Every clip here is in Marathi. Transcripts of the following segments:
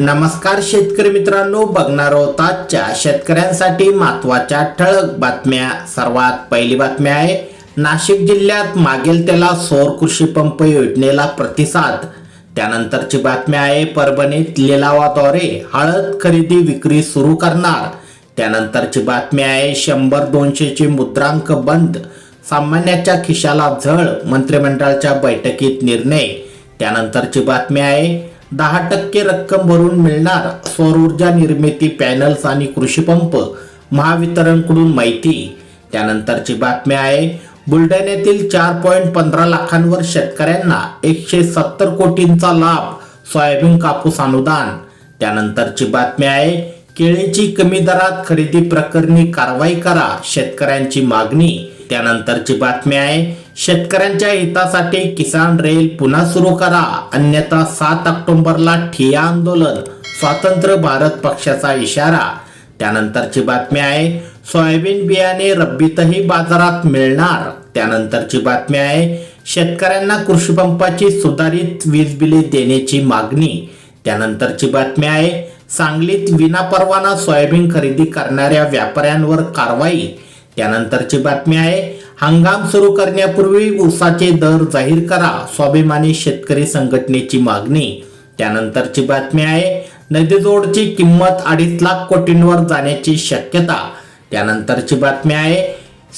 नमस्कार शेतकरी मित्रांनो बघणार आहोत आजच्या शेतकऱ्यांसाठी महत्त्वाच्या ठळक बातम्या. सर्वात पहिली बातमी आहे नाशिक जिल्ह्यात मागेल त्याला सौर कृषी पंप योजनेला प्रतिसाद. त्यानंतरची बातमी आहे परभणीत लिलावाद्वारे हळद खरेदी विक्री सुरू करणार. त्यानंतरची बातमी आहे शंभर दोनशेची मुद्रांक बंद. सामान्याच्या खिशाला झळ मंत्रिमंडळाच्या बैठकीत निर्णय. त्यानंतरची बातमी आहे दहा टक्के रक्कम भरून मिळणार सौर ऊर्जा निर्मिती पॅनल्स आणि कृषीपंप महावितरणकडून माहिती. त्यानंतरची बातमी आहे बुलढाण्यातील चार पॉईंट पंधरा लाखांवर शेतकऱ्यांना एकशे सत्तर कोटींचा लाभ सोयाबीन कापूस अनुदान. त्यानंतरची बातमी आहे केळीची कमी दरात खरेदी प्रकरणी कारवाई करा शेतकऱ्यांची मागणी. त्यानंतरची बातमी आहे शेतकऱ्यांच्या हितासाठी किसान रेल पुन्हा सुरू करा. अन्यथा सात ऑक्टोबरला ठिया आंदोलन. स्वातंत्र्य भारत पक्षाचा इशारा. त्यानंतरची बातमी आहे सोयाबीन बियाणे रब्बीतही बाजारात मिळणार. त्यानंतरची बातमी आहे शेतकऱ्यांना कृषी पंपाची सुधारित वीज बिले देण्याची मागणी. त्यानंतरची बातमी आहे सांगलीत विनापरवाना सोयाबीन खरेदी करणाऱ्या व्यापाऱ्यांवर कारवाई. त्यानंतरची बातमी आहे हंगाम सुरू करण्यापूर्वी ऊसाचे दर जाहीर करा स्वाभिमानी शेतकरी संघटनेची मागणी. त्यानंतरची बातमी आहे नदीजोडची किंमत अडीच लाख कोटींवर जाण्याची शक्यता. त्यानंतरची बातमी आहे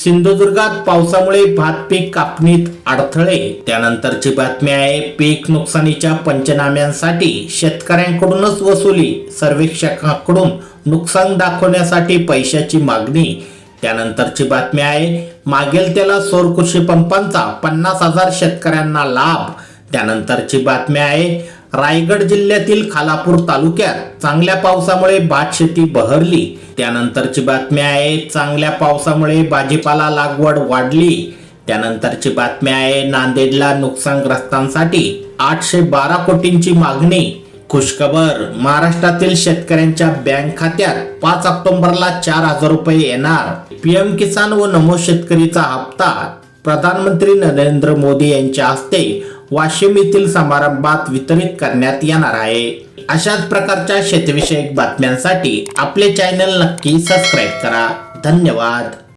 सिंधुदुर्गात पावसामुळे भात पीक कापणीत अडथळे. त्यानंतरची बातमी आहे पीक नुकसानीच्या पंचनाम्यांसाठी शेतकऱ्यांकडूनच वसुली सर्वेक्षकांकडून नुकसान दाखवण्यासाठी पैशाची मागणी. त्यानंतरची बातमी आहे मागेल त्याला सौर कृषी पंपांचा पन्नास हजार शेतकऱ्यांना लाभ. त्यानंतरची बातमी आहे रायगड जिल्ह्यातील खालापूर तालुक्यात चांगल्या पावसामुळे भात शेती बहरली. त्यानंतरची बातमी आहे चांगल्या पावसामुळे भाजीपाला लागवड वाढली. त्यानंतरची बातमी आहे नांदेडला नुकसानग्रस्तांसाठी आठशे बारा कोटींची मागणी. खुशखबर. महाराष्ट्रातील शेतकऱ्यांच्या बँक खात्यात पाच ऑक्टोबरला चार हजार रुपये येणार. पीएम किसान व नमो शेतकरीचा हप्ता. प्रधानमंत्री नरेंद्र मोदी यांच्या हस्ते वाशिम येथील समारंभात वितरित करण्यात येणार आहे. अशाच प्रकारच्या शेतीविषयक बातम्यांसाठी आपले चॅनल नक्की सबस्क्राईब करा. धन्यवाद.